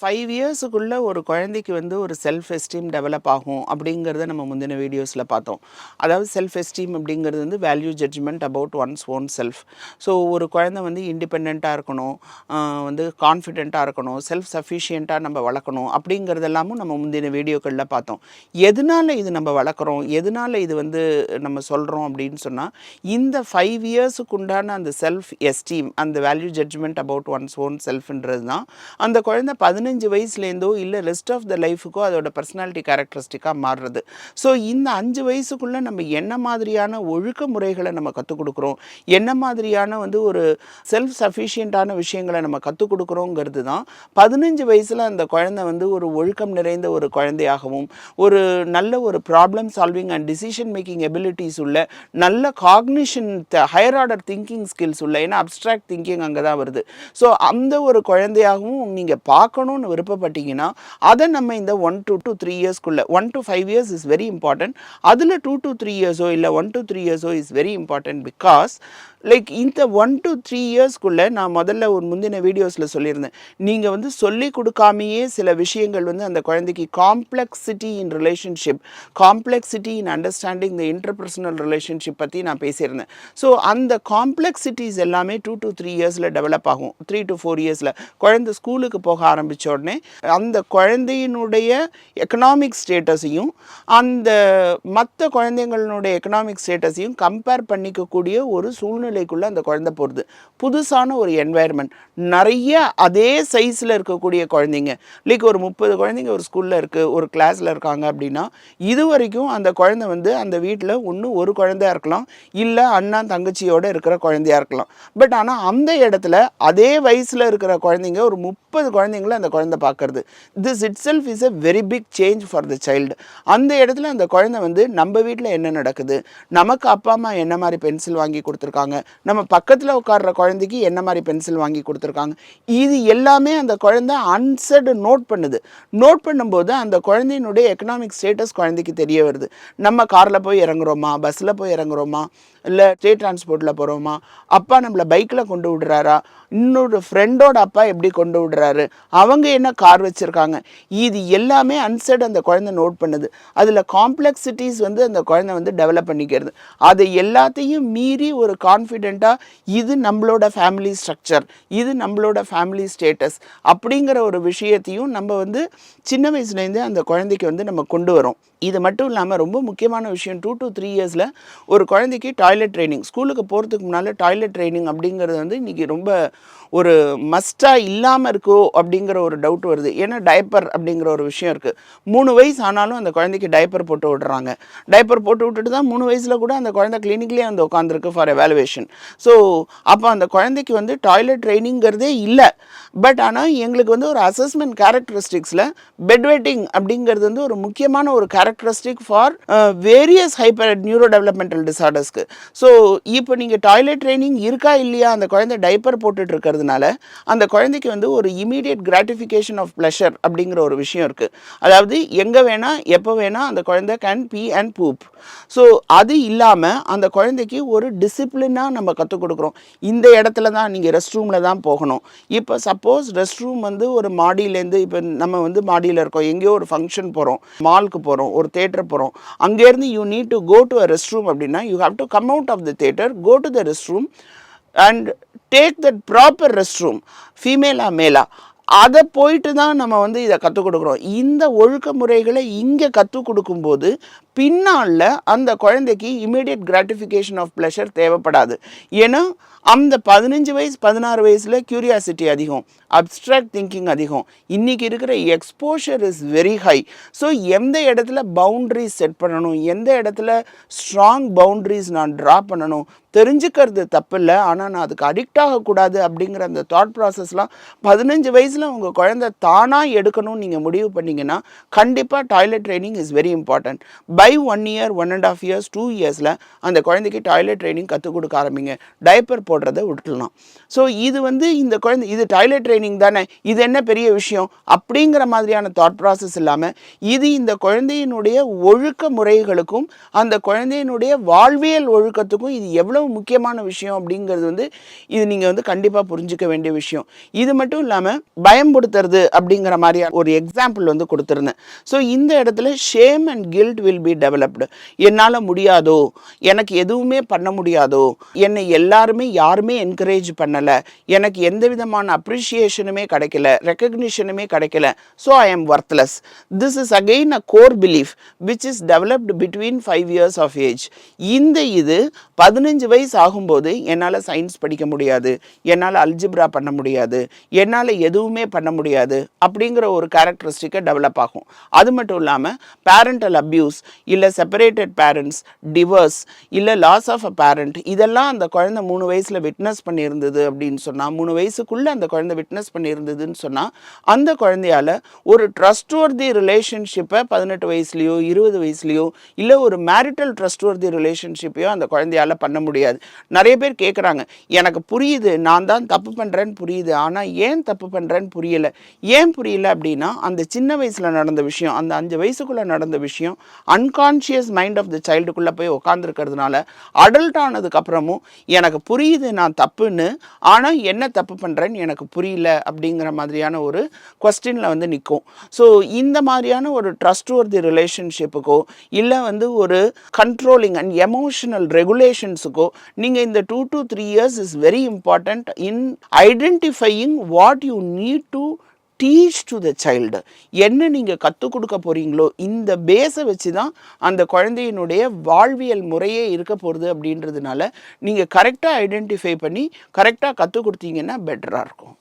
Five இயர்ஸுக்குள்ளே ஒரு குழந்தைக்கு வந்து ஒரு செல்ஃப் எஸ்டீம் டெவலப் ஆகும் அப்படிங்கிறத நம்ம முந்தின வீடியோஸில் பார்த்தோம். அதாவது செல்ஃப் எஸ்டீம் அப்படிங்கிறது வந்து value judgement about one's own self so ஒரு குழந்தை வந்து இண்டிபெண்ட்டாக இருக்கணும் வந்து கான்ஃபிடெண்ட்டாக இருக்கணும் செல்ஃப் சஃபிஷியண்ட்டாக நம்ம வளர்க்கணும் அப்படிங்கிறதெல்லாமும் நம்ம முந்தின வீடியோக்களில் பார்த்தோம். எதனால் இது நம்ம வளர்க்குறோம் எதனால் இது வந்து நம்ம சொல்கிறோம் அப்படின்னு சொன்னால் இந்த ஃபைவ் இயர்ஸுக்கு உண்டான அந்த செல்ஃப் எஸ்டீம் அந்த value judgement about one's own செல்ஃப்ன்றது தான். அந்த குழந்தை பதினஞ்சு பதினஞ்சு வயசுலேருந்தோ இல்லை ரெஸ்ட் ஆஃப் த லைஃபுக்கோ அதோட பர்சனாலிட்டி கேரக்டரிஸ்டிக்காக மாறுறது. ஸோ இந்த அஞ்சு வயசுக்குள்ளே நம்ம என்ன மாதிரியான ஒழுக்க முறைகளை நம்ம கற்றுக் கொடுக்குறோம்? என்ன மாதிரியான வந்து ஒரு செல்ஃப் சஃபிஷியண்ட்டான விஷயங்களை நம்ம கற்றுக் கொடுக்குறோங்கிறது தான் பதினஞ்சு வயசில் அந்த குழந்தை வந்து ஒரு ஒழுக்கம் நிறைந்த ஒரு குழந்தையாகவும் ஒரு நல்ல ஒரு problem solving and decision making abilities உள்ள நல்ல cognition higher order thinking skills உள்ள ஏன்னா அப்ட்ராக்ட் திங்கிங் அங்கே தான் வருது. ஸோ அந்த ஒரு குழந்தையாகவும் நீங்கள் பார்க்கணும்னு விருப்பப்பட்டீங்கன்னா அதை நம்ம இந்த one to two three இயர்ஸ்க்குள்ளே one to five years is very important அதில் டூ டு த்ரீ இயர்ஸோ இல்லை one to three இயர்ஸோ is very important because like இந்த ஒன் டு த்ரீ இயர்ஸ்க்குள்ளே நான் முதல்ல ஒரு முந்தின வீடியோஸில் சொல்லியிருந்தேன். நீங்கள் வந்து சொல்லி கொடுக்காமையே சில விஷயங்கள் வந்து அந்த குழந்தைக்கு complexity in relationship complexity in understanding the interpersonal relationship பற்றி நான் பேசியிருந்தேன். ஸோ அந்த காம்ப்ளெக்ஸிட்டிஸ் எல்லாமே டூ டு த்ரீ இயர்ஸில் டெவலப் ஆகும். த்ரீ டு ஃபோர் இயர்ஸில் குழந்தை ஸ்கூலுக்கு போக ஆரம்பித்த உடனே அந்த குழந்தையினுடைய எக்கனாமிக் ஸ்டேட்டஸையும் அந்த மற்ற குழந்தைங்களுடைய எக்கனாமிக் ஸ்டேட்டஸையும் கம்பேர் பண்ணிக்கக்கூடிய ஒரு சூழ்நிலை சூழ்நிலைக்குள்ளே அந்த குழந்தை போகிறது புதுசான ஒரு என்வாயர்மெண்ட் நிறைய அதே சைஸில் இருக்கக்கூடிய குழந்தைங்க. லைக் ஒரு முப்பது குழந்தைங்க ஒரு ஸ்கூலில் இருக்குது ஒரு கிளாஸில் இருக்காங்க அப்படின்னா இது வரைக்கும் அந்த குழந்தை வந்து அந்த வீட்டில் ஒன்று ஒரு குழந்தையா இருக்கலாம். இல்லை அண்ணா தங்கச்சியோடு இருக்கிற குழந்தையா இருக்கலாம். பட் ஆனால் அந்த இடத்துல அதே வயசில் இருக்கிற குழந்தைங்க ஒரு முப்பது குழந்தைங்கள அந்த குழந்தை பார்க்கறது. This it self is a very big change for the child அந்த இடத்துல அந்த குழந்தை வந்து நம்ம வீட்டில் என்ன நடக்குது? நமக்கு அப்பா அம்மா என்ன மாதிரி பென்சில் வாங்கி கொடுத்துருக்காங்க? நம்ம பக்கத்தில் உட்கார்ற குழந்தைக்கு என்ன மாதிரி பென்சில் வாங்கி கொடுத்துருக்காங்க? இது எல்லாமே அந்த குழந்தை அன்சர்டு நோட் பண்ணுது. நோட் பண்ணும்போது அந்த குழந்தையினுடைய எக்கனாமிக் ஸ்டேட்டஸ் குழந்தைக்கு தெரிய வருது. நம்ம காரில் போய் இறங்குறோமா? பஸ்ஸில் போய் இறங்குறோமா? இல்லை ஸ்டேட் டிரான்ஸ்போர்ட்டில் போகிறோமா அப்பா நம்மளை பைக்கில் கொண்டு விடுறாரா? இன்னொரு ஃப்ரெண்டோட அப்பா எப்படி கொண்டு விடுறாரு? அவங்க என்ன கார் வச்சுருக்காங்க? இது எல்லாமே அன்சர்டு அந்த குழந்தை நோட் பண்ணுது. அதில் காம்ப்ளெக்சிட்டிஸ் வந்து அந்த குழந்தை வந்து டெவலப் பண்ணிக்கிறது. அதை எல்லாத்தையும் மீறி ஒரு கான்ஃபிடெண்ட்டாக இது நம்மளோட ஃபேமிலி ஸ்ட்ரக்சர் இது நம்மளோட ஃபேமிலி ஸ்டேட்டஸ் அப்படிங்கிற ஒரு விஷயத்தையும் நம்ம வந்து சின்ன வயசுலேருந்தே அந்த குழந்தைக்கு வந்து நம்ம கொண்டு வரோம். இது மட்டும் இல்லாமல் ரொம்ப முக்கியமான விஷயம் டூ டு த்ரீ இயர்ஸில் ஒரு குழந்தைக்கு டாய்லெட் ட்ரைனிங் ஸ்கூலுக்கு போகிறதுக்கு முன்னால் டாய்லெட் ட்ரைனிங் அப்படிங்கிறது வந்து இன்றைக்கி ரொம்ப ஒரு மஸ்ட்டாக இல்லாமல் இருக்கோ அப்படிங்கிற ஒரு டவுட் வருது. ஏன்னா டைப்பர் அப்படிங்கிற ஒரு விஷயம் இருக்குது மூணு வயசு ஆனாலும் அந்த குழந்தைக்கு டைப்பர் போட்டு விடுறாங்க. டைப்பர் போட்டு விட்டுட்டு தான் மூணு வயசில் கூட அந்த குழந்தை கிளினிக்லேயே வந்து உட்காந்துருக்கு ஃபார் எவாலுவேஷன் ஸோ அப்போ அந்த குழந்தைக்கு வந்து டாய்லெட் ட்ரைனிங்கிறதே இல்லை. பட் ஆனால் எங்களுக்கு வந்து ஒரு அசஸ்மெண்ட் கேரக்டரிஸ்டிக்ஸில் பெட் வெட்டிங் அப்படிங்கிறது வந்து ஒரு முக்கியமான ஒரு characteristic for various hyper neuro developmental டிசார்டர்ஸ்க்கு so இப்போ நீங்கள் டாய்லெட் ட்ரைனிங் இருக்கா இல்லையா? அந்த குழந்தை டைப்பர் போட்டுட்டு இருக்கிறதுனால அந்த குழந்தைக்கு வந்து ஒரு இமீடியட் கிராட்டிஃபிகேஷன் ஆஃப் ப்ளஷர் அப்படிங்கிற ஒரு விஷயம் இருக்குது அதாவது எங்கே வேணால் எப்போ வேணால் அந்த குழந்தை can pee and poop so அது இல்லாமல் அந்த குழந்தைக்கு ஒரு டிசிப்ளினாக நம்ம கற்றுக் கொடுக்குறோம். இந்த இடத்துல தான் நீங்கள் ரெஸ்ட் ரூமில் தான் போகணும். இப்போ சப்போஸ் ரெஸ்ட் ரூம் வந்து ஒரு மாடியிலேருந்து இப்போ நம்ம வந்து மாடியில் இருக்கோம். எங்கேயோ ஒரு ஃபங்க்ஷன் போகிறோம் மாலுக்கு போகிறோம் ஒரு தேட்டர் போகிறோம் அங்கேருந்து you need to go to a rest room அப்படின்னா you have to come out of the theatre go to the rest room and take that proper rest room ஃபீமேலா மேலா அதை போயிட்டு தான் நம்ம வந்து இதை கற்றுக் கொடுக்குறோம். இந்த ஒழுக்க முறைகளை இங்கே கற்றுக் கொடுக்கும்போது பின்னால் அந்த குழந்தைக்கு இமீடியட் கிராட்டிஃபிகேஷன் ஆஃப் ப்ளஷர் தேவைப்படாது. ஏன்னா அந்த பதினஞ்சு வயசு பதினாறு வயசில் க்யூரியாசிட்டி அதிகம் அப்ட்ராக்ட் திங்கிங் அதிகம். இன்றைக்கி இருக்கிற exposure is very high so எந்த இடத்துல பவுண்ட்ரிஸ் செட் பண்ணணும் எந்த இடத்துல ஸ்ட்ராங் பவுண்ட்ரிஸ் நான் ட்ரா பண்ணணும் தெரிஞ்சுக்கிறது தப்பு இல்லை ஆனால் நான் அதுக்கு அடிக்ட் ஆகக்கூடாது அப்படிங்கிற அந்த தாட் ப்ராசஸ்லாம் பதினஞ்சு வயசில் உங்கள் குழந்தை தானாக எடுக்கணும்னு நீங்கள் முடிவு பண்ணிங்கன்னா கண்டிப்பாக toilet training is very important by one year one and half years two இயர்ஸில் அந்த குழந்தைக்கு டாய்லெட் ட்ரைனிங் கற்றுக் கொடுக்க ஆரம்பிங்க. டைப்பர் போடுறதை விட்டுலாம் ஸோ இது வந்து இந்த குழந்தை இது டாய்லெட் ட்ரைனிங் தானே இது என்ன பெரிய விஷயம்? அப்படிங்கிற மாதிரியான தாட் ப்ராசஸ் இல்லாமல் இது இந்த குழந்தையினுடைய ஒழுக்க முறைகளுக்கும் அந்த குழந்தையினுடைய வாழ்வியல் ஒழுக்கத்துக்கும் இது எவ்வளவு முக்கியமான விஷயம் அப்படிங்கிறது வந்து இது நீங்கள் வந்து கண்டிப்பாக புரிஞ்சிக்க வேண்டிய விஷயம். இது மட்டும் இல்லாமல் பயம்படுத்துறது அப்படிங்கிற மாதிரியான ஒரு எக்ஸாம்பிள் வந்து கொடுத்துருந்தேன். ஸோ இந்த இடத்துல shame and guilt will be developed என்னால் முடியாதோ? எனக்கு எதுவுமே பண்ண முடியாதோ? என்னை எல்லாருமே யாருமே என்கரேஜ் பண்ணலை. எனக்கு எந்த விதமான அப்ரிஷியேஷனுமே கிடைக்கல. ரெக்கக்னிஷனுமே கிடைக்கல. So I am worthless this is again a core belief which is developed between five years of age இந்த இது பதினஞ்சு வயசு ஆகும்போது என்னால் சயின்ஸ் படிக்க முடியாது. என்னால் அல்ஜிப்ரா பண்ண முடியாது. என்னால் எதுவுமே பண்ண முடியாது. அப்படிங்கிற ஒரு கேரக்டரிஸ்டிக்கை டெவலப் ஆகும். அது மட்டும் இல்லாமல் பேரண்டல் அப்யூஸ் இல்லை செப்பரேட்டட் பேரண்ட்ஸ் டிவர்ஸ் இல்லை லாஸ் ஆஃப் அ பேரண்ட் இதெல்லாம் அந்த குழந்தை மூணு வயசில் விட்னஸ் பண்ணியிருந்தது அப்படின்னு சொன்னால் மூணு வயசுக்குள்ளே அந்த குழந்தை விட்னஸ் பண்ணியிருந்ததுன்னு சொன்னால் அந்த குழந்தையால ஒரு ட்ரஸ்ட்வர்தி ரிலேஷன்ஷிப்பை பதினெட்டு வயசுலையோ இருபது வயசுலையோ இல்லை ஒரு மேரிட்டல் ட்ரஸ்ட்வர்தி ரிலேஷன்ஷிப்பையோ அந்த குழந்தையால பண்ண முடியாது. நிறைய பேர் கேட்குறாங்க எனக்கு புரியுது நான் தான் தப்பு பண்ணுறேன்னு புரியுது ஆனால் ஏன் தப்பு பண்ணுறேன்னு புரியலை. ஏன் புரியல அப்படின்னா அந்த சின்ன வயசில் நடந்த விஷயம் அந்த அஞ்சு வயசுக்குள்ளே நடந்த விஷயம் un unconscious mind of the சைல்டுக்குள்ளே போய் உட்காந்துருக்கிறதுனால அடல்ட் ஆனதுக்கப்புறமும் எனக்கு புரியுது நான் தப்புன்னு ஆனால் என்ன தப்பு பண்ணுறேன்னு எனக்கு புரியல அப்படிங்கிற மாதிரியான ஒரு கொஸ்டினில் வந்து நிற்கும் ஸோ இந்த மாதிரியான ஒரு ட்ரஸ்ட்வர்தி ரிலேஷன்ஷிப்புக்கோ இல்லை வந்து ஒரு கண்ட்ரோலிங் அண்ட் எமோஷனல் ரெகுலேஷன்ஸுக்கோ நீங்கள் இந்த two to three years is very important in identifying what you need to teach to the child என்ன நீங்கள் கற்றுக் கொடுக்க போகிறீங்களோ இந்த பேஸை வச்சு தான் அந்த குழந்தையினுடைய வாழ்வியல் முறையே இருக்க போகிறது அப்படின்றதுனால நீங்கள் கரெக்டாக ஐடென்டிஃபை பண்ணி கரெக்டாக கற்றுக் கொடுத்தீங்கன்னா பெட்டராக இருக்கும்.